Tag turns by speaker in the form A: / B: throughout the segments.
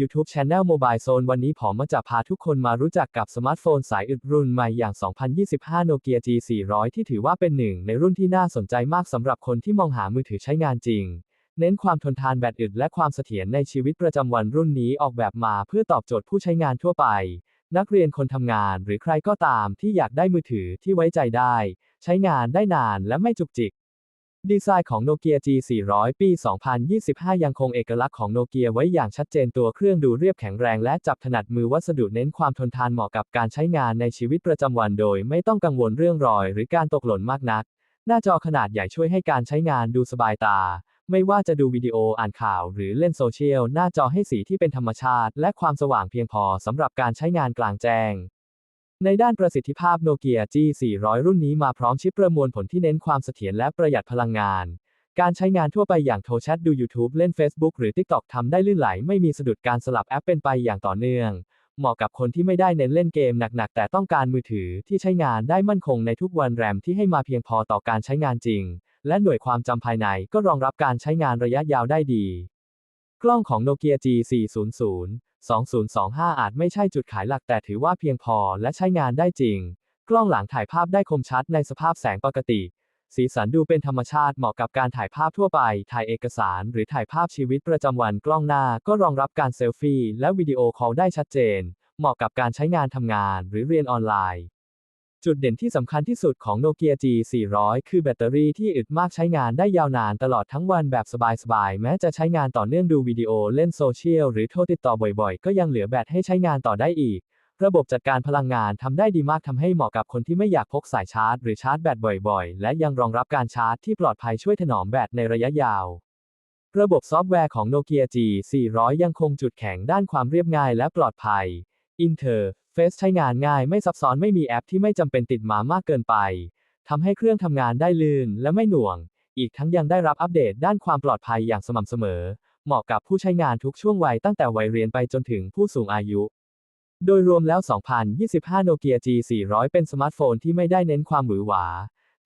A: YouTube Channel Mobile Zone วันนี้ผมมาจะพาทุกคนมารู้จักกับสมาร์ทโฟนสายอึดรุ่นใหม่อย่าง 2025 Nokia G400 ที่ถือว่าเป็นหนึ่งในรุ่นที่น่าสนใจมากสำหรับคนที่มองหามือถือใช้งานจริง เน้นความทนทานแบตอึดและความเสถียรในชีวิตประจำวันรุ่นนี้ออกแบบมาเพื่อตอบโจทย์ผู้ใช้งานทั่วไป นักเรียนคนทำงานหรือใครก็ตามที่อยากได้มือถือที่ไว้ใจได้ ใช้งานได้นานและไม่จุกจิก ดีไซน์ของ Nokia G400 ปี 2025 ยังคงเอกลักษณ์ของโนเกียไว้อย่างชัดเจนตัวเครื่องดูเรียบแข็งแรงและจับถนัดมือวัสดุเน้นความทนทานเหมาะกับการใช้งานในชีวิตประจำวันโดย ไม่ต้องกังวลเรื่องรอยหรือการตกหล่นมากนัก หน้าจอขนาดใหญ่ช่วยให้การใช้งานดูสบายตา ไม่ว่าจะดูวิดีโออ่านข่าว หรือเล่นโซเชียล หน้าจอให้สีที่เป็นธรรมชาติ และความสว่างเพียงพอสำหรับการใช้งานกลางแจ้ง ในด้านประสิทธิภาพโนเกีย G400 รุ่นนี้มาพร้อมชิปประมวลผลที่เน้นความเสถียรและประหยัดพลังงาน การใช้งานทั่วไปอย่างโทรแชทดู YouTube เล่น Facebook หรือ TikTok ทำได้ลื่นไหล ไม่มีสะดุดการสลับแอปเป็นไปอย่างต่อเนื่อง เหมาะกับคนที่ไม่ได้เน้นเล่นเกมหนักๆ แต่ต้องการมือถือที่ใช้งานได้มั่นคงในทุกวันแรมที่ให้มาเพียงพอต่อการใช้งานจริง และหน่วยความจำภายในก็รองรับการใช้งานระยะยาวได้ดี กล้องของ Nokia G400 2025 อาจไม่ใช่จุดขายหลักแต่ถือว่าเพียงพอและใช้งานได้จริง กล้องหลังถ่ายภาพได้คมชัดในสภาพแสงปกติ สีสันดูเป็นธรรมชาติเหมาะกับการถ่ายภาพทั่วไป ถ่ายเอกสาร หรือถ่ายภาพชีวิตประจำวันกล้องหน้าก็รองรับการเซลฟี่และวิดีโอคอลได้ชัดเจน เหมาะกับการใช้งานทำงาน หรือเรียนออนไลน์ จุดเด่นที่สำคัญที่สุดของ Nokia G400 คือแบตเตอรี่ที่อึดมากใช้งานได้ยาวนานตลอดทั้งวันแบบสบายๆ แม้จะใช้งานต่อเนื่องดูวิดีโอเล่นโซเชียล หรือโทรติดต่อบ่อยๆ ก็ยังเหลือแบตให้ใช้งานต่อได้อีก ระบบจัดการพลังงานทำได้ดีมากทำให้เหมาะกับคนที่ไม่อยากพกสายชาร์จ หรือชาร์จแบตบ่อยๆ และยังรองรับการชาร์จที่ปลอดภัยช่วยถนอมแบตในระยะยาว ระบบซอฟต์แวร์ของ Nokia G400 ยังคงจุดแข็งด้านความเรียบง่ายและปลอดภัย Interface ใช้งานง่ายไม่ซับซ้อนไม่มีแอปที่ไม่จำเป็นติดมามากเกินไปทำให้เครื่องทำงานได้ลื่นและไม่หน่วง อีกทั้งยังได้รับอัปเดตด้านความปลอดภัยอย่างสม่ำเสมอ เหมาะกับผู้ใช้งานทุกช่วงวัยตั้งแต่วัยเรียนไปจนถึงผู้สูงอายุ โดยรวมแล้ว 2025 Nokia G400 เป็นสมาร์ทโฟนที่ไม่ได้เน้นความหวือหวา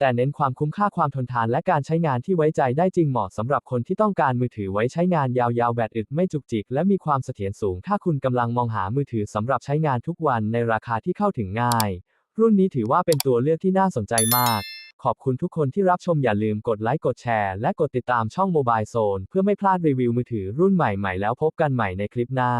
A: แต่เน้นความคุ้มค่าความทนทานและการใช้งานที่ไว้ใจได้จริงเหมาะสำหรับคนที่ต้องการมือถือไว้ใช้งานยาวๆ แบตอึดไม่จุกจิก และมีความเสถียรสูง ถ้าคุณกำลังมองหามือถือสำหรับใช้งานทุกวันในราคาที่เข้าถึงง่าย รุ่นนี้ถือว่าเป็นตัวเลือกที่น่าสนใจมาก ขอบคุณทุกคนที่รับชมอย่าลืมกดไลค์กดแชร์และกดติดตามช่อง Mobile Zone เพื่อไม่พลาดรีวิวมือถือรุ่นใหม่ๆแล้วพบกันใหม่ในคลิปหน้า